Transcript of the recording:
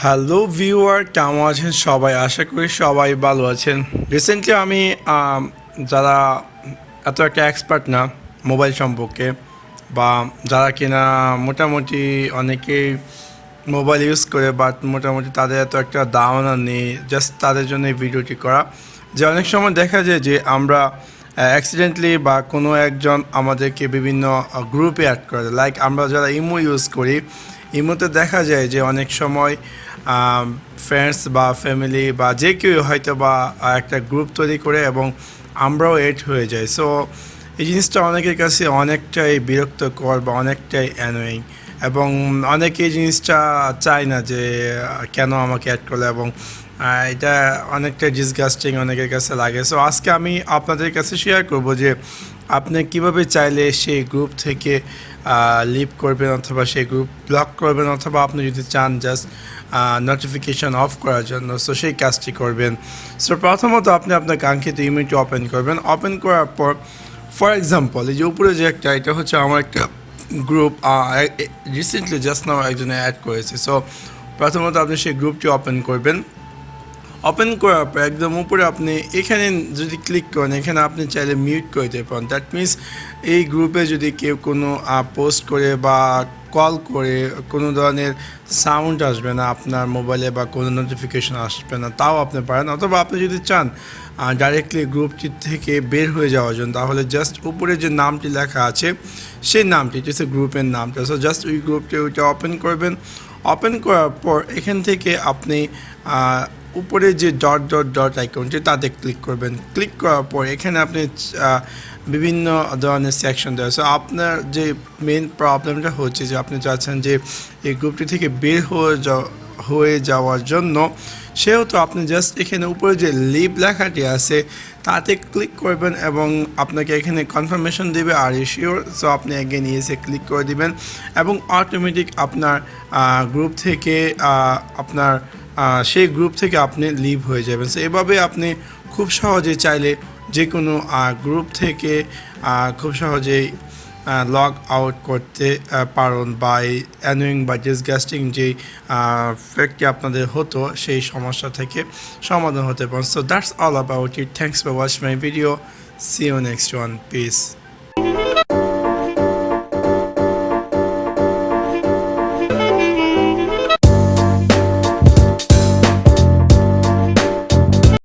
Hello viewer কেমন আছেন সবাই? আশা করি সবাই ভালো আছেন। রিসেন্টলি আমি যারা এত একটা এক্সপার্ট না মোবাইল সম্পর্কে বা যারা কিনা মোটামুটি অনেকেই মোবাইল ইউজ করে বাট মোটামুটি তাদের এত একটা ধারণা নেই জাস্ট তাদের জন্য এই ভিডিওটি করা। যে অনেক সময় দেখা যায় যে আমরা অ্যাক্সিডেন্টলি বা কোনো একজন আমাদেরকে বিভিন্ন গ্রুপে অ্যাড করে দেয়। লাইক আমরা যারা ইমো ইউজ করি ইমোতে দেখা যায় যে অনেক সময় ফ্রেন্ডস বা ফ্যামিলি বা যে কেউ হয়তো বা একটা গ্রুপ তৈরি করে এবং আমরাও এড হয়ে যাই সো এই জিনিসটা অনেকের কাছে অনেকটাই বিরক্তকর বা অনেকটাই অ্যানোয়িং এবং অনেকে এই জিনিসটা চায় না যে কেন আমাকে অ্যাড করল এবং এটা অনেকটা ডিসগাস্টিং অনেকের কাছে লাগে। সো আজকে আমি আপনাদের কাছে শেয়ার করব যে আপনি কীভাবে চাইলে সেই গ্রুপ থেকে লিভ করবেন অথবা সেই গ্রুপ ব্লক করবেন অথবা আপনি যদি চান জাস্ট নোটিফিকেশন অফ করার জন্য। সো সেই কাজটি করবেন। সো প্রথমত আপনি আপনার কাঙ্ক্ষিত ইমেলটি ওপেন করবেন। ওপেন করার পর ফর এক্সাম্পল এই যে উপরে যে একটা, এটা হচ্ছে আমার একটা গ্রুপ রিসেন্টলি জাস্ট নাও একজনে অ্যাড করেছে। সো প্রথমত আপনি সেই গ্রুপটি ওপেন করবেন। ওপেন করার পর একদম উপরে আপনি এখানে যদি ক্লিক করেন, এখানে আপনি চাইলে মিউট করে দিতে পারেন। দ্যাট মিনস এই গ্রুপে যদি কেউ কোনো পোস্ট করে বা কল করে, কোনো ধরনের সাউন্ড আসবে না আপনার মোবাইলে বা কোনো নোটিফিকেশন আসবে না, তাও আপনি পারেন। অথবা আপনি যদি চান ডাইরেক্টলি গ্রুপটি থেকে বের হয়ে যাওয়ার জন্য, তাহলে জাস্ট উপরে যে নামটি লেখা আছে, সেই নামটি হচ্ছে গ্রুপের নামটা। সো জাস্ট ওই গ্রুপটি ওইটা ওপেন করবেন। ওপেন করার পর এখান থেকে আপনি উপরে যে ডট ডট ডট আইকনটি তাতে ক্লিক করবেন। ক্লিক করার পর এখানে আপনি বিভিন্ন ধরনের সেকশন দেওয়া সো আপনার যে মেন প্রবলেমটা হচ্ছে যে আপনি চাচ্ছেন যে এই গ্রুপটি থেকে বের হয়ে যাওয়া হয়ে যাওয়ার জন্য সেহেতু আপনি জাস্ট এখানে উপরে যে লিভ লেখাটি আছে, তাতে ক্লিক করবেন এবং আপনাকে এখানে কনফার্মেশন দেবে আর শিওর সো আপনি এগেন ইয়েসে ক্লিক করে দিবেন এবং অটোমেটিক আপনার গ্রুপ থেকে আপনার সেই গ্রুপ থেকে আপনি লিভ হয়ে যাবেন। সো এভাবে আপনি খুব সহজে চাইলে যে কোনো গ্রুপ থেকে খুব সহজেই লগ আউট করতে পারেন বা এই অ্যানুইং বা ডিসগাস্টিং যেই ফ্যাক্টটি আপনাদের হতো, সেই সমস্যা থেকে সমাধান হতে পারেন। So that's all about it thanks for watch my video see you next one peace